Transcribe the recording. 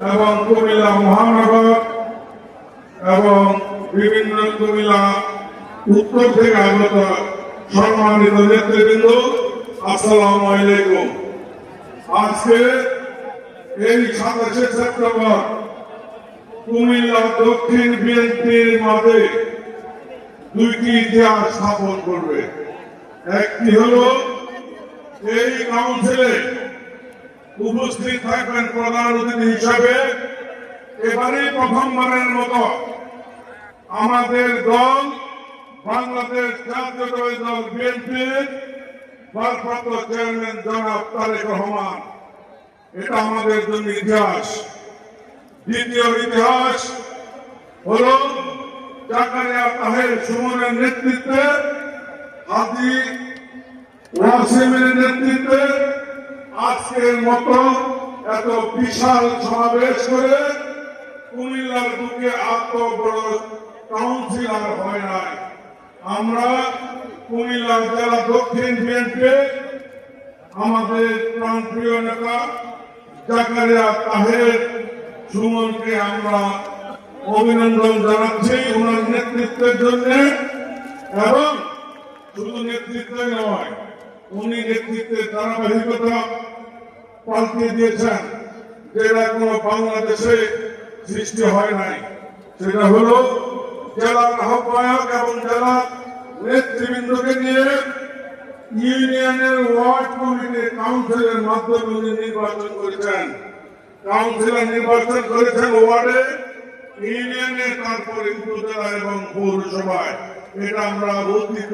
এবং কুমিল্লা মহানগর এবং বিভিন্ন কুমিল্লা উত্তর থেকে আগত সম্মানিত নেতৃবৃন্দ, আসসালাম আলাইকুম। আজকে এই সাতাশে সেপ্টেম্বর কুমিল্লা দক্ষিণ বিএনপির মাঝে দুইটি ইতিহাস স্থাপন করবে। একটি হলো এই কাউন্সিলে উপস্থিত থাকবেন প্রধান অতিথি হিসাবে এবারে প্রথমবারের মতো আমাদের দল বাংলাদেশ জাতীয়তাবাদী দল বিএনপির ভারপ্রাপ্ত চেয়ারম্যান জনাব তারেক রহমান। এটা আমাদের জন্য ইতিহাস। দ্বিতীয় ইতিহাস হল জাকারিয়া তাহের সুমনের নেতৃত্বে হাজি ওয়াসিমের নেতৃত্বে আজকের মতো এত বিশাল সমাবেশ করে কুমিল্লার বুকে এত বড় কাউন্সিলর হয় নাই। আমরা কুমিল্লা জেলা দক্ষিণ বিএনপি আমাদের প্রাণপ্রিয় নেতা জাকারিয়া তাহের সুমনকে আমরা অভিনন্দন জানাচ্ছি ওনার নেতৃত্বের জন্য। এবং শুধু নেতৃত্বই নয়, উনি নেতৃত্বের ধারাবাহিকতা পাল্টে দিয়েছেন, যেটা কোনো বাংলাদেশে সৃষ্টি হয় নাই। সেটা হলো জেলার আহ্বায়ক এবং জেলা নেতৃবৃন্দকে নিয়ে ইউনিয়নের ওয়ার্ড কমিটি কাউন্সিলের মাধ্যমে উনি নির্বাচন করেছেন। কাউন্সিলর নির্বাচন করেছেন ওয়ার্ডে, ইউনিয়নে, তারপরে উপজেলা এবং পৌরসভায়। এটা আমরা অতীত